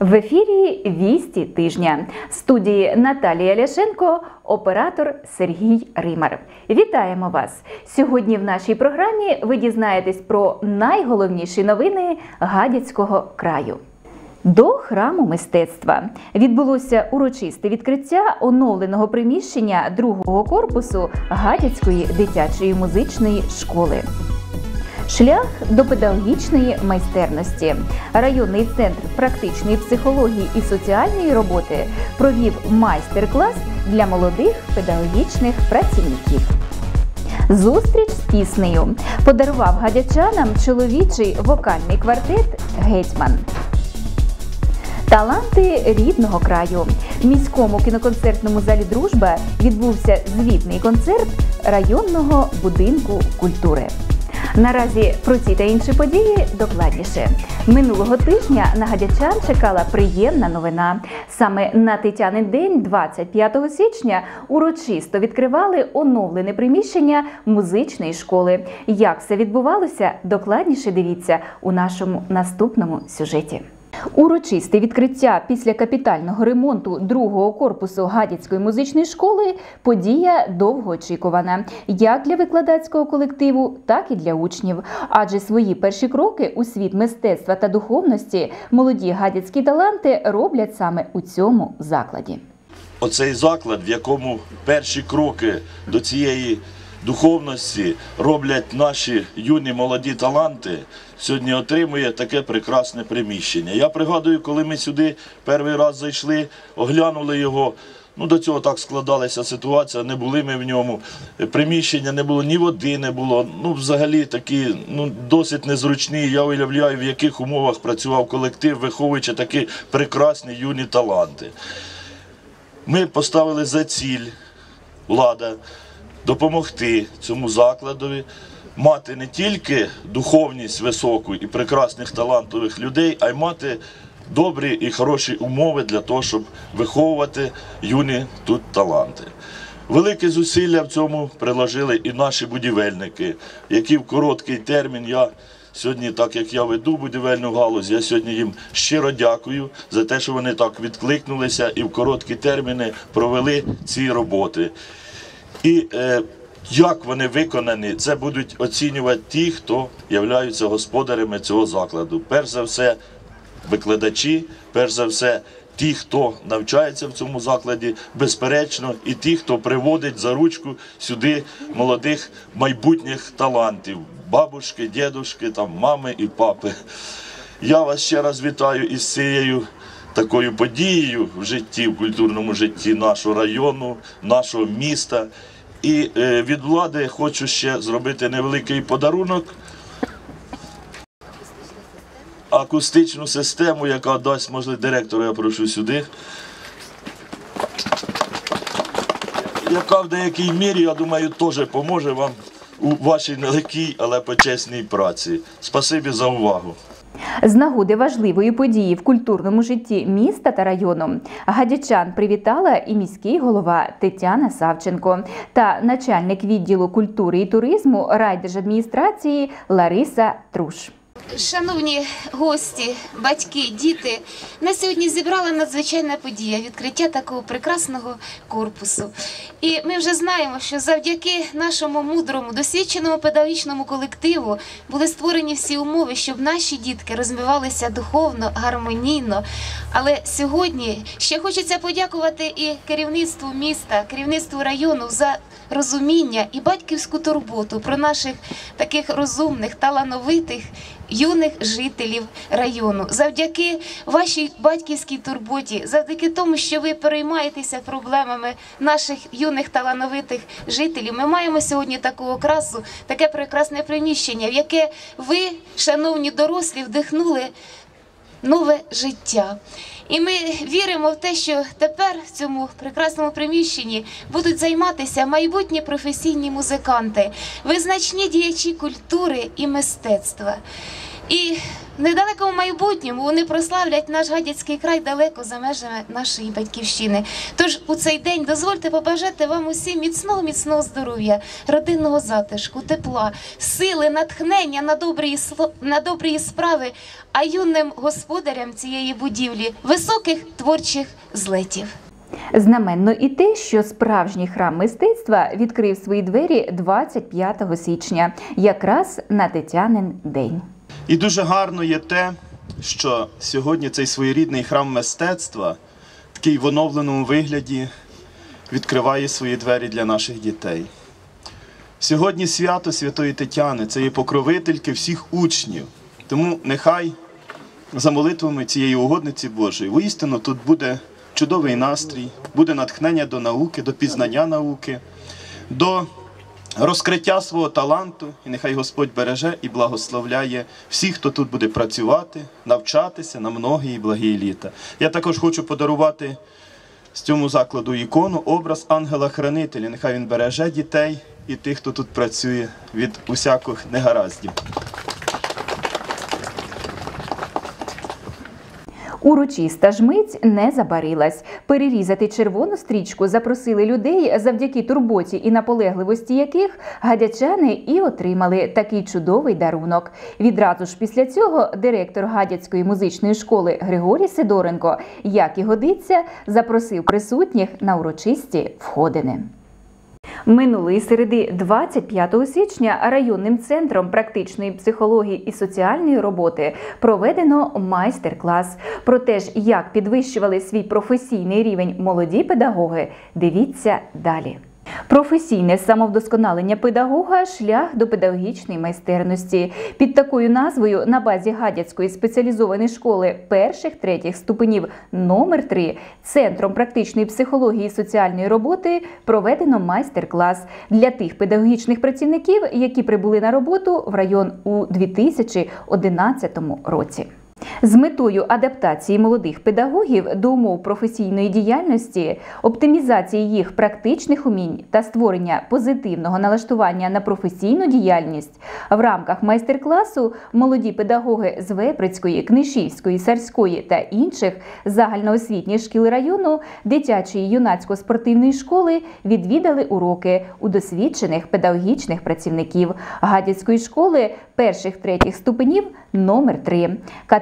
В ефірі Вісті тижня В студії Наталія Ляшенко, оператор Сергій Римар. Вітаємо вас! Сьогодні в нашій програмі ви дізнаєтесь про найголовніші новини Гадяцького краю. До храму мистецтва відбулося урочисте відкриття оновленого приміщення другого корпусу Гадяцької дитячої музичної школи. Шлях до педагогічної майстерності. Районний центр практичної психології і соціальної роботи провів майстер-клас для молодих педагогічних працівників. Зустріч з піснею подарував гадячанам чоловічий вокальний квартет Гетьман. Таланти рідного краю в міському кіноконцертному залі Дружба відбувся звітний концерт районного будинку культури. Наразі про ці та інші події докладніше. Минулого тижня на гадячан чекала приємна новина. Саме на Тетянин день, 25 січня, урочисто відкривали оновлене приміщення музичної школи. Як все відбувалося, докладніше дивіться у нашому наступному сюжеті. Урочисте відкриття після капітального ремонту другого корпусу Гадяцької музичної школи подія довгоочікувана як для викладацького колективу, так і для учнів. Адже свої перші кроки у світ мистецтва та духовності молоді гадяцькі таланти роблять саме у цьому закладі. Оцей заклад, в якому перші кроки до цієї духовності роблять наші юні молоді таланти, сьогодні отримує таке прекрасне приміщення. Я пригадую, коли ми сюди перший раз зайшли, оглянули його. Ну, до цього так складалася ситуація, не були ми в ньому. Приміщення не було, ні води не було. Ну, взагалі такі ну, досить незручні. Я уявляю, в яких умовах працював колектив, виховуючи такі прекрасні юні таланти. Ми поставили за ціль влада допомогти цьому закладові мати не тільки духовність високу і прекрасних талантових людей, а й мати добрі і хороші умови для того, щоб виховувати юні тут таланти. Велике зусилля в цьому приложили і наші будівельники, які в короткий термін я. Сьогодні, так як я веду будівельну галузь, я сьогодні їм щиро дякую за те, що вони так відкликнулися і в короткі терміни провели ці роботи. І е, як вони виконані, це будуть оцінювати ті, хто являються господарями цього закладу. Перш за все, викладачі, перш за все, ті, хто навчається в цьому закладі, безперечно, і ті, хто приводить за ручку сюди молодих майбутніх талантів, бабушки, дідушки, там, мами і папи. Я вас ще раз вітаю із цією такою подією в житті, в культурному житті нашого району, нашого міста. І е, від влади хочу ще зробити невеликий подарунок. Акустичну систему, яка дасть можливість директора, я прошу сюди. Яка в деякій мірі, я думаю, теж поможе вам у вашій нелегкій, але почесній праці. Спасибі за увагу. З нагоди важливої події в культурному житті міста та району гадячан привітала і міський голова Тетяна Савченко та начальник відділу культури і туризму райдержадміністрації Лариса Труш. Шановні гості, батьки, діти, нас сьогодні зібрала надзвичайна подія відкриття такого прекрасного корпусу. І ми вже знаємо, що завдяки нашому мудрому, досвідченому педагогічному колективу були створені всі умови, щоб наші дітки розвивалися духовно, гармонійно. Але сьогодні ще хочеться подякувати і керівництву міста, керівництву району за розуміння і батьківську турботу про наших таких розумних, талановитих юних жителів району. Завдяки вашій батьківській турботі, завдяки тому, що ви переймаєтеся проблемами наших юних талановитих жителів. Ми маємо сьогодні таку окрасу, таке прекрасне приміщення, в яке ви, шановні дорослі, вдихнули нове життя. І ми віримо в те, що тепер в цьому прекрасному приміщенні будуть займатися майбутні професійні музиканти, визначні діячі культури і мистецтва. І в недалекому майбутньому вони прославлять наш гадяцький край далеко за межами нашої батьківщини. Тож у цей день дозвольте побажати вам усім міцного, міцного здоров'я, родинного затишку, тепла, сили, натхнення на добрі, на добрі справи, а юним господарям цієї будівлі високих творчих злетів. Знаменно і те, що справжній храм мистецтва відкрив свої двері 25 січня, якраз на Тетянин день. І дуже гарно є те, що сьогодні цей своєрідний храм мистецтва, такий в оновленому вигляді, відкриває свої двері для наших дітей. Сьогодні свято Святої Тетяни це є покровительки всіх учнів. Тому нехай за молитвами цієї угодниці Божої воістину тут буде чудовий настрій, буде натхнення до науки, до пізнання науки, до розкриття свого таланту, і нехай Господь береже і благословляє всіх, хто тут буде працювати, навчатися на многі і благі літа. Я також хочу подарувати з цьому закладу ікону, образ ангела-хранителя. Нехай він береже дітей і тих, хто тут працює від усяких негараздів. Урочиста ж мить не забарилась. Перерізати червону стрічку запросили людей, завдяки турботі і наполегливості яких гадячани і отримали такий чудовий дарунок. Відразу ж після цього директор гадяцької музичної школи Григорій Сидоренко, як і годиться, запросив присутніх на урочисті входини. Минулої середи 25 січня районним центром практичної психології і соціальної роботи проведено майстер-клас. Про те ж, як підвищували свій професійний рівень молоді педагоги, дивіться далі. Професійне самовдосконалення педагога шлях до педагогічної майстерності. Під такою назвою на базі Гадяцької спеціалізованої школи перших третіх ступенів номер 3 Центром практичної психології і соціальної роботи проведено майстер-клас для тих педагогічних працівників, які прибули на роботу в район у 2011 році. З метою адаптації молодих педагогів до умов професійної діяльності, оптимізації їх практичних умінь та створення позитивного налаштування на професійну діяльність в рамках майстер-класу молоді педагоги з Веприцької, Книшівської, Сарської та інших загальноосвітніх шкіл району дитячої юнацько-спортивної школи відвідали уроки у досвідчених педагогічних працівників Гадяцької школи перших третіх ступенів номер 3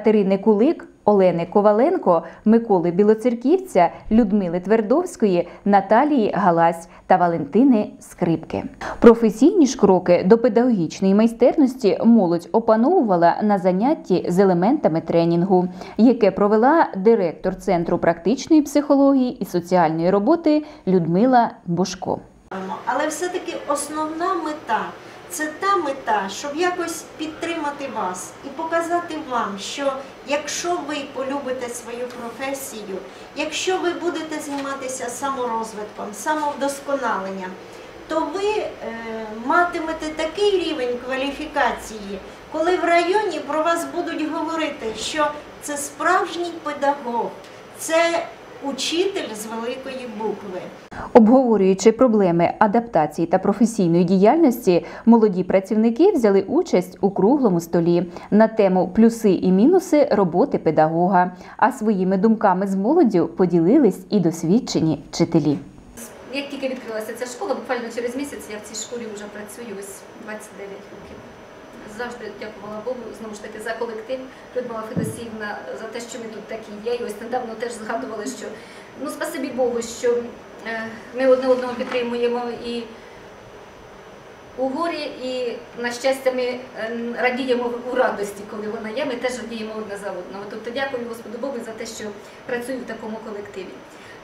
Катерини Кулик. Олени Коваленко, Миколи Білоцерківця, Людмили Твердовської, Наталії Галась та Валентини Скрипки. Професійні ж кроки до педагогічної майстерності молодь опановувала на занятті з елементами тренінгу, яке провела директор Центру практичної психології і соціальної роботи Людмила Бошко. Але все-таки основна мета це та мета, щоб якось підтримати вас і показати вам, що якщо ви полюбите свою професію, якщо ви будете займатися саморозвитком, самовдосконаленням, то ви е, матимете такий рівень кваліфікації, коли в районі про вас будуть говорити, що це справжній педагог, це учитель з великої букви. Обговорюючи проблеми адаптації та професійної діяльності, молоді працівники взяли участь у круглому столі на тему плюси і мінуси роботи педагога. А своїми думками з молоддю поділились і досвідчені вчителі. Як тільки відкрилася ця школа, буквально через місяць я в цій школі вже працюю ось 29 років. Завжди дякувала Богу, знову ж таки, за колектив Людмила Федосіївна, за те, що ми тут такі є. І ось недавно теж згадували, що ну спасибі Богу, що е, ми одне одного підтримуємо і у горі, і на щастя ми е, радіємо у радості, коли вона є. Ми теж радіємо одне за одного. Тобто дякую Господу Богу за те, що працюю в такому колективі.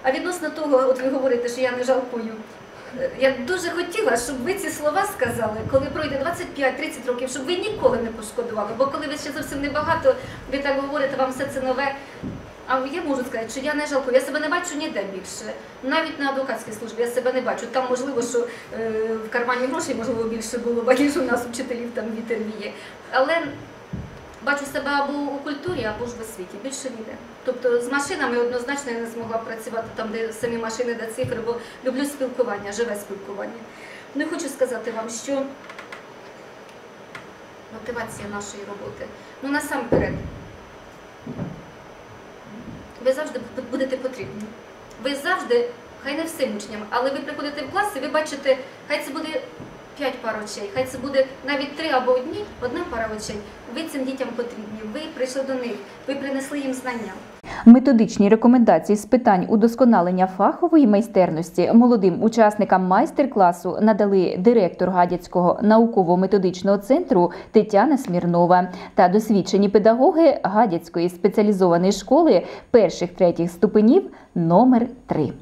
А відносно того, от ви говорите, що я не жалкую. Я дуже хотіла, щоб ви ці слова сказали, коли пройде 25-30 років, щоб ви ніколи не пошкодували. Бо коли ви ще зовсім небагато, ви так говорите, вам все це нове. А я можу сказати, що я не жалкую. Я себе не бачу ніде більше. Навіть на адвокатській службі я себе не бачу. Там можливо, що е, в кармані грошей можливо більше було, ніж у нас вчителів там вітер віє. Але бачу себе або у культурі, або ж в освіті. Більше ніде. Тобто з машинами однозначно я не змогла працювати там, де самі машини, де цифри, бо люблю спілкування, живе спілкування. Ну і хочу сказати вам, що мотивація нашої роботи. Ну насамперед, ви завжди будете потрібні. Ви завжди, хай не всім учням, але ви приходите в клас і ви бачите, хай це буде п'ять пар очей, хай це буде навіть три або одні, одна пара очей. Ви цим дітям потрібні. Ви прийшли до них, ви принесли їм знання. Методичні рекомендації з питань удосконалення фахової майстерності молодим учасникам майстер-класу надали директор Гадяцького науково-методичного центру Тетяна Смірнова та досвідчені педагоги Гадяцької спеціалізованої школи перших третіх ступенів номер 3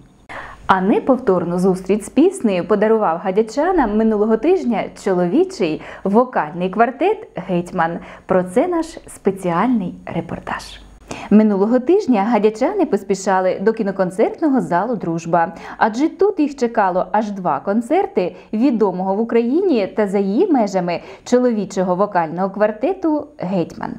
А неповторну зустріч з піснею подарував гадячанам минулого тижня чоловічий вокальний квартет Гетьман. Про це наш спеціальний репортаж. Минулого тижня гадячани поспішали до кіноконцертного залу Дружба, адже тут їх чекало аж два концерти відомого в Україні та за її межами чоловічого вокального квартету Гетьман.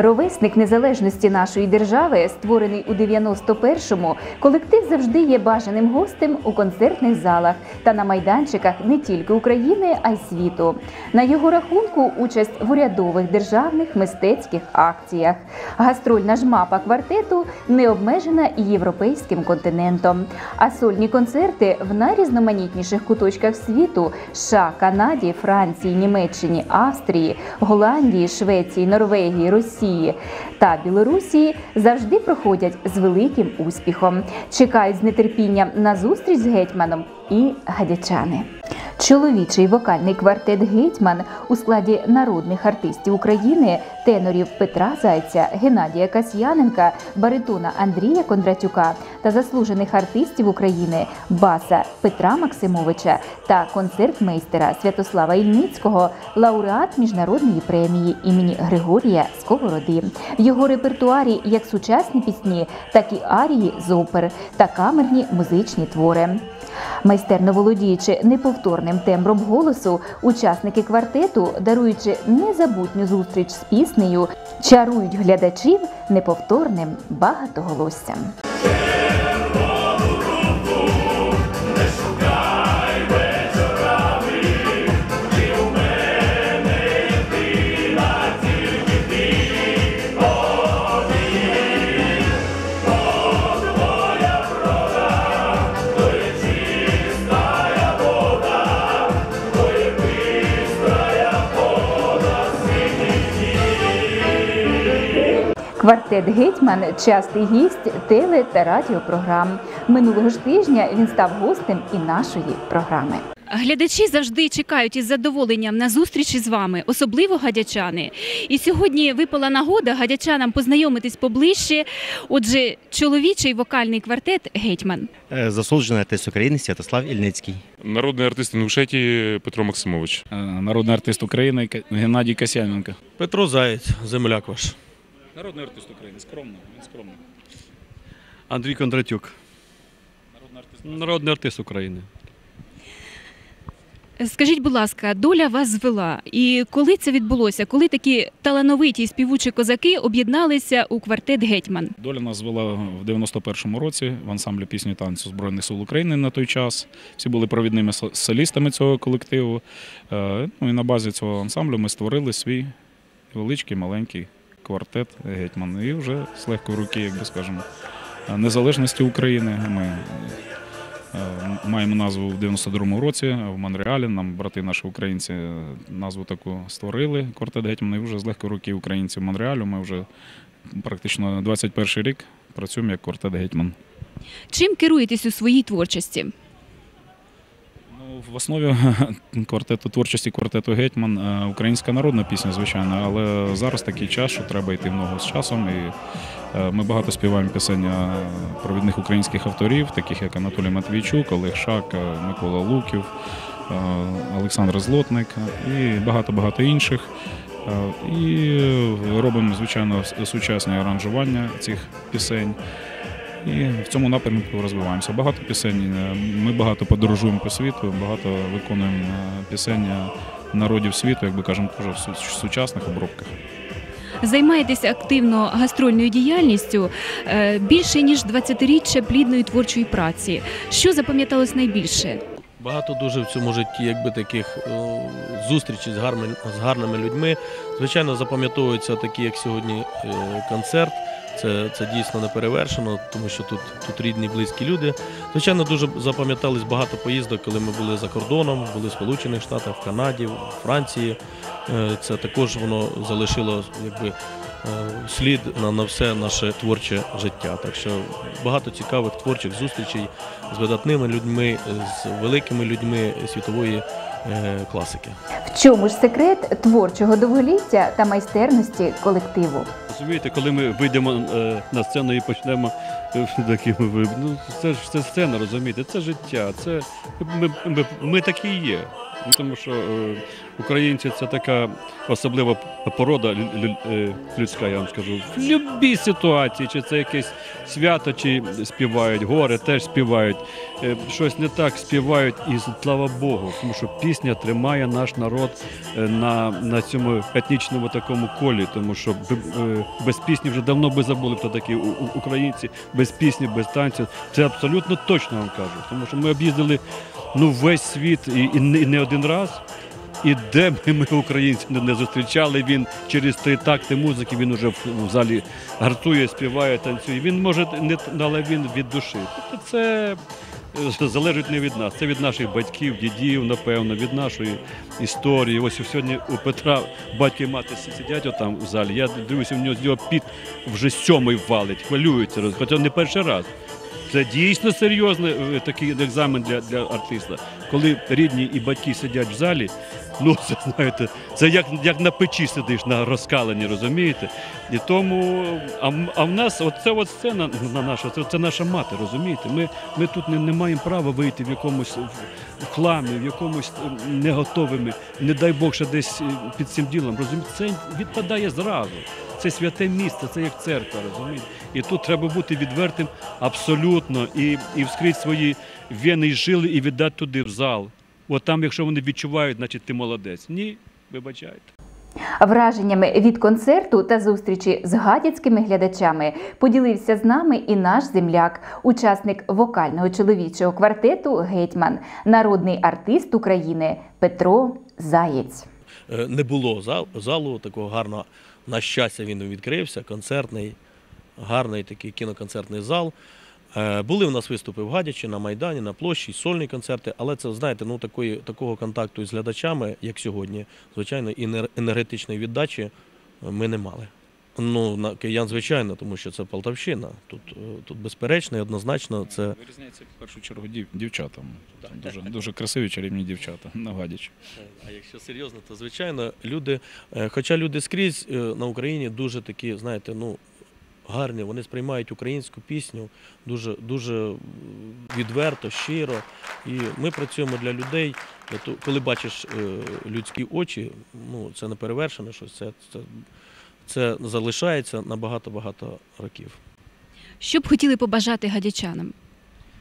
Ровесник незалежності нашої держави, створений у 91-му, колектив завжди є бажаним гостем у концертних залах та на майданчиках не тільки України, а й світу. На його рахунку участь в урядових державних мистецьких акціях. Гастрольна ж мапа квартету не обмежена європейським континентом. А сольні концерти в найрізноманітніших куточках світу США, Канаді, Франції, Німеччині, Австрії, Голландії, Швеції, Норвегії, Росії та Білорусі завжди проходять з великим успіхом. Чекають з нетерпінням на зустріч з гетьманом і гадячани. Чоловічий вокальний квартет Гетьман у складі народних артистів України, тенорів Петра Зайця, Геннадія Касьяненка, баритона Андрія Кондратюка та заслужених артистів України баса Петра Максимовича та концертмейстера Святослава Ільницького, лауреат міжнародної премії імені Григорія Сковороди. В його репертуарі як сучасні пісні, так і арії з опер та камерні музичні твори. Майстерно володіючи неповторним тембром голосу, учасники квартету, даруючи незабутню зустріч з піснею, чарують глядачів неповторним багатоголоссям. Квартет Гетьман частий гість теле та радіопрограм. Минулого ж тижня він став гостем і нашої програми. Глядачі завжди чекають із задоволенням на зустрічі з вами, особливо гадячани. І сьогодні випала нагода гадячанам познайомитись поближче. Отже, чоловічий вокальний квартет Гетьман. Е, Заслужений артист України Святослав Ільницький. Народний артист Інгушетії Петро Максимович. Е, народний артист України Геннадій Касяненко. Петро Заєць, земляк ваш. Народний артист України, скромно, він скромно. Андрій Кондратюк. Народний артист України. Скажіть, будь ласка, доля вас звела. І коли це відбулося? Коли такі талановиті співучі козаки об'єдналися у квартет Гетьман? Доля нас звела в 91-му році в ансамблі пісні танцю Збройних сил України на той час. Всі були провідними солістами цього колективу. Е, Ну і на базі цього ансамблю ми створили свій величкий маленький квартет Гетьман. І вже з легкої руки, як би скажемо, е, незалежності України. Ми е, маємо назву в 92-му році в Монреалі. Нам брати наші українці е, назву таку створили. Квартет Гетьман. І вже з легкої руки українців Монреалю. Ми вже практично 21 рік працюємо як квартет Гетьман. Чим керуєтесь у своїй творчості? В основі квартету творчості квартету Гетьман е, українська народна пісня, звичайно, але зараз такий час, що треба йти в ногу з часом. І е, ми багато співаємо пісень е, провідних українських авторів, таких як Анатолій Матвійчук, Олег Шак, е, Микола Луків, Олександр Злотник і багато-багато інших. І робимо, звичайно, с- сучасне аранжування цих пісень. І в цьому напрямку розвиваємося. Багато пісень. е, Ми багато подорожуємо по світу, багато виконуємо е, пісень е, народів світу, як би кажемо, теж в сучасних обробках. Займаєтеся активно гастрольною діяльністю е, більше ніж 20-річчя плідної творчої праці. Що запам'яталось найбільше? Багато дуже в цьому житті, якби таких зустрічей з гарними, з гарними людьми. Звичайно, запам'ятовуються такі, як сьогодні, концерт. Це, це дійсно не перевершено, тому що тут, тут рідні, близькі люди. Звичайно, дуже запам'ятались багато поїздок, коли ми були за кордоном, були в Сполучених Штатах, в Канаді, в Франції. Е, Це також воно залишило якби, слід на, на все наше творче життя. Так що багато цікавих творчих зустрічей з видатними людьми, з великими людьми світової е, класики. В чому ж секрет творчого довголіття та майстерності колективу? Розумієте, коли ми вийдемо е, на сцену і почнемо е, такими ви- ну це ж це сцена, розумієте, це життя. Це ми, ми, ми такі є. Ну, Тому що е, українці це така особлива порода е, людська, я вам скажу. В будь-якій ситуації, чи це якесь свято, чи співають, горе теж співають, е, щось не так співають, і слава Богу, тому що пісня тримає наш народ на, на цьому етнічному такому колі, тому що без пісні вже давно би забули, хто такі українці, без пісні, без танців. Це абсолютно точно вам кажу. Тому що ми об'їздили ну, весь світ і, і, не- один раз. І де ми, ми українці не, зустрічали, він через три такти музики, він уже в, залі гарцує, співає, танцює. Він може не але він від душі. Тобто це е, залежить не від нас, це від наших батьків, дідів, напевно, від нашої історії. Ось сьогодні у Петра батько і мати сидять отам в залі. Я дивлюся, в нього з нього піт вже сьомий валить, хвилюється, хоча не перший раз. Це дійсно серйозний е, такий екзамен для, для артиста. Коли рідні і батьки сидять в залі, ну це знаєте, це як, як на печі сидиш на розкаленні, розумієте? І тому, а, а в нас оце от сцена на наша, це, це наша мати, розумієте? Ми, ми тут не, не маємо права вийти в якомусь в, хламі, в якомусь неготовими, не дай Бог, ще десь е, під цим ділом. Розумієте, це відпадає зразу. Це святе місце, це як церква, розумієте? І тут треба бути відвертим абсолютно і, і вскрити свої вени і жили і віддати туди в зал. От там, якщо вони відчувають, значить ти молодець. Ні, вибачайте. Враженнями від концерту та зустрічі з гадяцькими глядачами поділився з нами і наш земляк, учасник вокального чоловічого квартету Гетьман, народний артист України Петро Заєць. Е, Не було зал, залу такого гарного. На щастя, він відкрився, концертний, гарний такий кіноконцертний зал. Е, Були в нас виступи в Гадячі, на Майдані, на площі, сольні концерти, але це, знаєте, ну такої, такого контакту з глядачами, як сьогодні, звичайно, і енер- енергетичної віддачі е, ми не мали. Ну, на киян, звичайно, тому що це Полтавщина. Тут, е, тут безперечно і однозначно це Вирізняється в першу чергу дів, дівчата. Там дуже, дуже красиві чарівні дівчата на Гадячі. А якщо серйозно, то звичайно люди, е, хоча люди скрізь е, на Україні дуже такі, знаєте, ну гарні, вони сприймають українську пісню дуже, дуже відверто, щиро. І ми працюємо для людей. Коли бачиш е, людські очі, ну це не перевершене щось, це, це, це залишається на багато-багато років. Що б хотіли побажати гадячанам?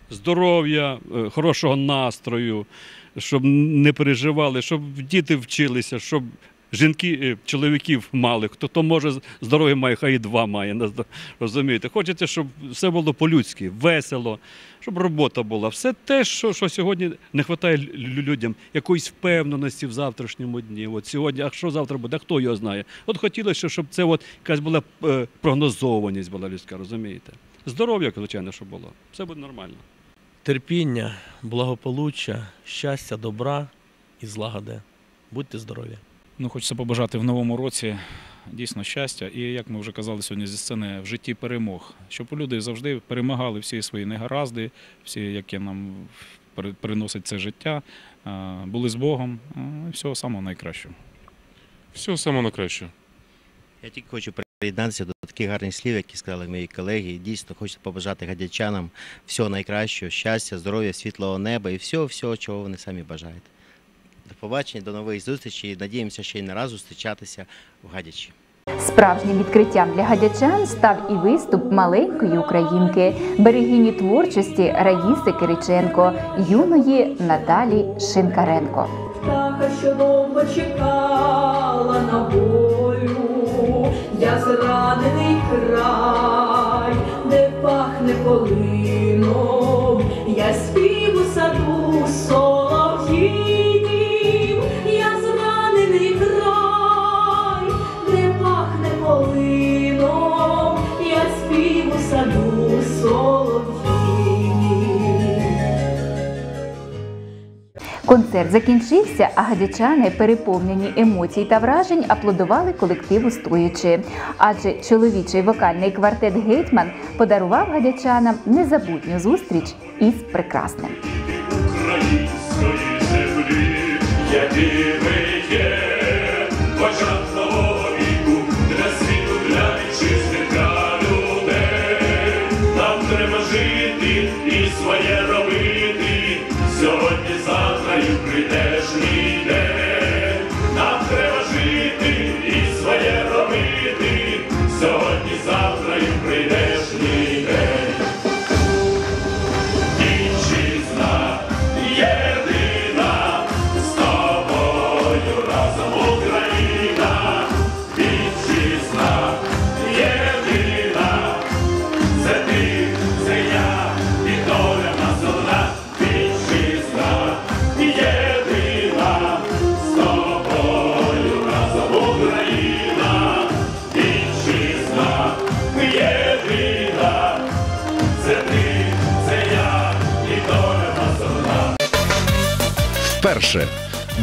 Здоров'я, е, хорошого настрою, щоб не переживали, щоб діти вчилися, щоб жінки, е, чоловіків мали. Хто то може здоров'я має, хай і два має. Розумієте? Хочеться, щоб все було по-людськи, весело, щоб робота була. Все те, що, що сьогодні не вистачає людям, якоїсь впевненості в завтрашньому дні. От сьогодні, а що завтра буде, хто його знає. От хотілося, щоб це от якась була е, прогнозованість була людська, розумієте? Здоров'я, звичайно, щоб було. Все буде нормально. Терпіння, благополуччя, щастя, добра і злагоди. Будьте здорові! Ну, хочеться побажати в новому році дійсно щастя. І як ми вже казали сьогодні зі сцени, в житті перемог. Щоб люди завжди перемагали всі свої негаразди, всі, які нам переносить це життя. Були з Богом. І всього самого найкращого. Всього самого на краще. Я тільки хочу приєднатися до таких гарних слів, які сказали мої колеги. Дійсно, хочу побажати гадячанам всього найкращого, щастя, здоров'я, світлого неба і всього, всього, чого вони самі бажають. До побачення, до нових зустрічей. Надіємося ще й не раз зустрічатися в Гадячі. Справжнім відкриттям для гадячан став і виступ маленької українки, берегині творчості Раїси Кириченко, юної Наталі Шинкаренко. птаха, що довго чекала на волю, я зранений край, де пахне полином, я спів у саду солов'їнім, Концерт закінчився, а гадячани, переповнені емоцій та вражень, аплодували колективу стоячи. Адже чоловічий вокальний квартет Гетьман подарував гадячанам незабутню зустріч із прекрасним. треба жити і своє робити. sleep.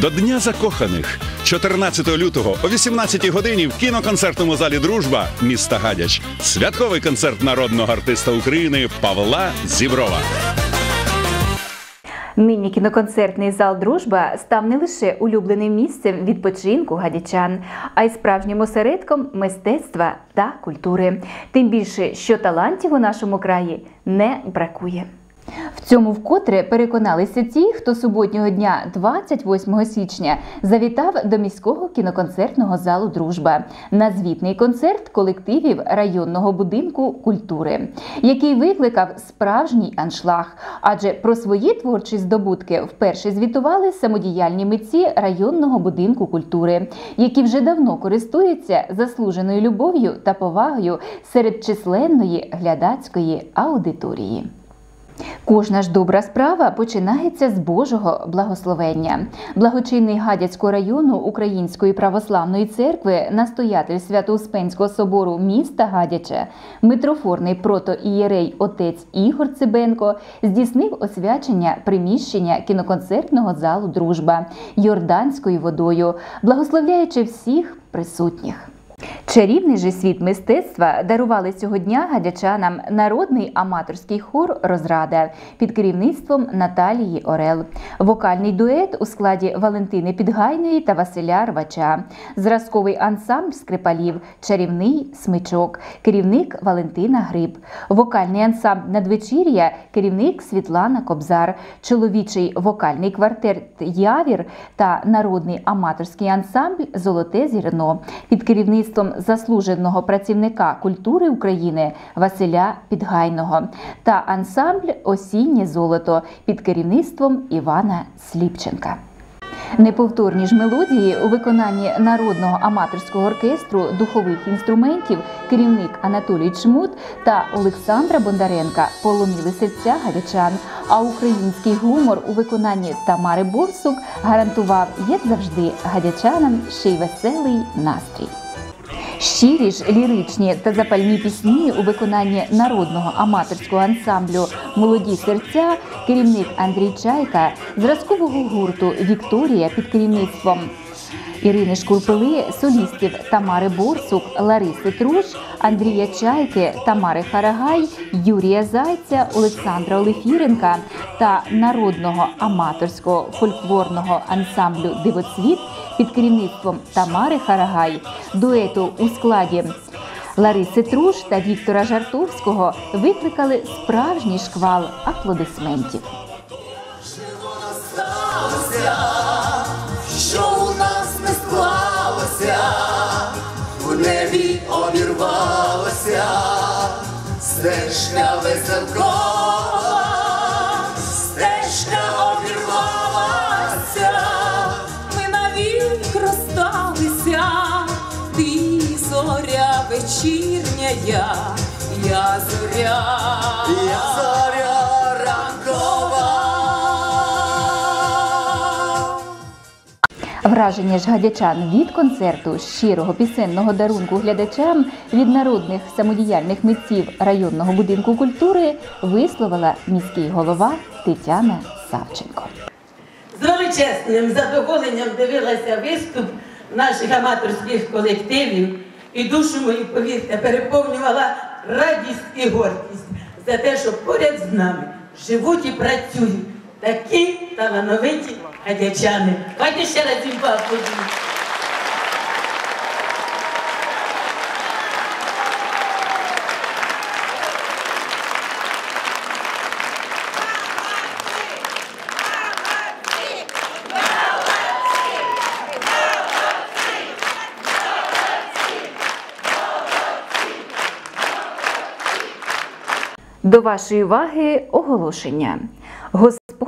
До Дня закоханих 14 лютого о 18 годині в кіноконцертному залі Дружба міста Гадяч. Святковий концерт народного артиста України Павла Зіброва. Нині кіноконцертний зал Дружба став не лише улюбленим місцем відпочинку гадячан, а й справжнім осередком мистецтва та культури. Тим більше, що талантів у нашому краї не бракує. В цьому вкотре переконалися ті, хто суботнього дня, 28 січня, завітав до міського кіноконцертного залу Дружба на звітний концерт колективів районного будинку культури, який викликав справжній аншлаг. Адже про свої творчі здобутки вперше звітували самодіяльні митці районного будинку культури, які вже давно користуються заслуженою любов'ю та повагою серед численної глядацької аудиторії. Кожна ж добра справа починається з Божого благословення. Благочинний Гадяцького району Української православної церкви, настоятель Свято-Успенського собору міста Гадяче, митрофорний протоієрей отець Ігор Цибенко здійснив освячення приміщення кіноконцертного залу Дружба Йорданською водою, благословляючи всіх присутніх. Чарівний же світ мистецтва дарували цього дня гадячанам народний аматорський хор Розрада під керівництвом Наталії Орел, вокальний дует у складі Валентини Підгайної та Василя Рвача, зразковий ансамбль скрипалів, чарівний смичок, керівник Валентина Гриб, вокальний ансамбль надвечір'я, керівник Світлана Кобзар, чоловічий вокальний квартет Явір та народний аматорський ансамбль Золоте зірно під керівництвом заслуженого працівника культури України Василя Підгайного та ансамбль Осіннє золото під керівництвом Івана Сліпченка. Неповторні ж мелодії у виконанні народного аматорського оркестру духових інструментів керівник Анатолій Чмут та Олександра Бондаренка поломіли серця гадячан. А український гумор у виконанні Тамари Борсук гарантував, як завжди, гадячанам ще й веселий настрій. Щирі ж ліричні та запальні пісні у виконанні народного аматорського ансамблю Молоді серця керівник Андрій Чайка, зразкового гурту Вікторія під керівництвом Ірини Шкурпили, солістів Тамари Борсук, Лариси Труш, Андрія Чайки, Тамари Харагай, Юрія Зайця, Олександра Олефіренка та народного аматорського фольклорного ансамблю Дивоцвіт під керівництвом Тамари Харагай, дуету у складі Лариси Труш та Віктора Жартовського викликали справжній шквал аплодисментів. В небі обірвалося, стежка веселкова, стежка обірвалася, ми навік розсталися, ти зоря вечірня, я, я зоря, я зоря Враження ж гадячан від концерту щирого пісенного дарунку глядачам від народних самодіяльних митців районного будинку культури висловила міський голова Тетяна Савченко. З величезним задоволенням дивилася виступ наших аматорських колективів і душу мою, повірте, переповнювала радість і гордість за те, що поряд з нами живуть і працюють такі талановиті гадячани. Давайте ще раз їм поаплодуємо. До вашої уваги оголошення.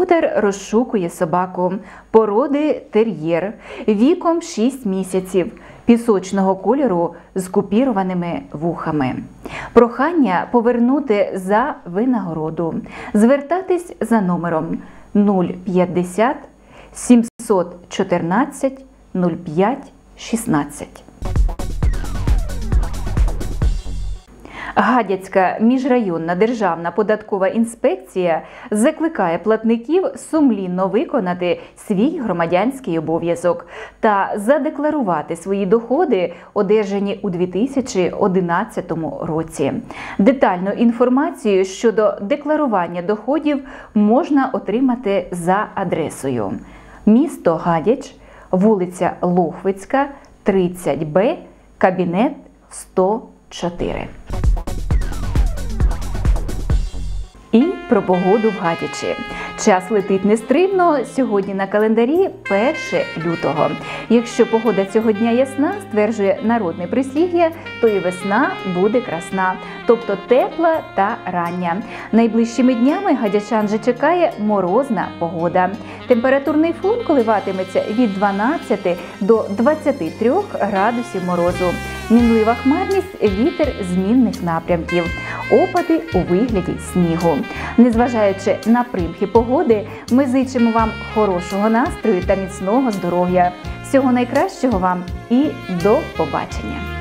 Господар розшукує собаку породи тер'єр віком 6 місяців пісочного кольору з купірованими вухами. Прохання повернути за винагороду. Звертатись за номером 050 714 05 16. Гадяцька міжрайонна державна податкова інспекція закликає платників сумлінно виконати свій громадянський обов'язок та задекларувати свої доходи, одержані у 2011 році. Детальну інформацію щодо декларування доходів можна отримати за адресою місто Гадяч, вулиця Лохвицька, 30Б, кабінет 104. І про погоду в Гадячі. Час летить нестримно. Сьогодні на календарі 1 лютого. Якщо погода цього дня ясна, стверджує народне прислів'я, то і весна буде красна, тобто тепла та рання. Найближчими днями гадячан же чекає морозна погода. Температурний фон коливатиметься від 12 до 23 градусів морозу. Мінлива хмарність, вітер змінних напрямків, опади у вигляді снігу. Незважаючи на примхи погоди, ми зичимо вам хорошого настрою та міцного здоров'я. Всього найкращого вам і до побачення!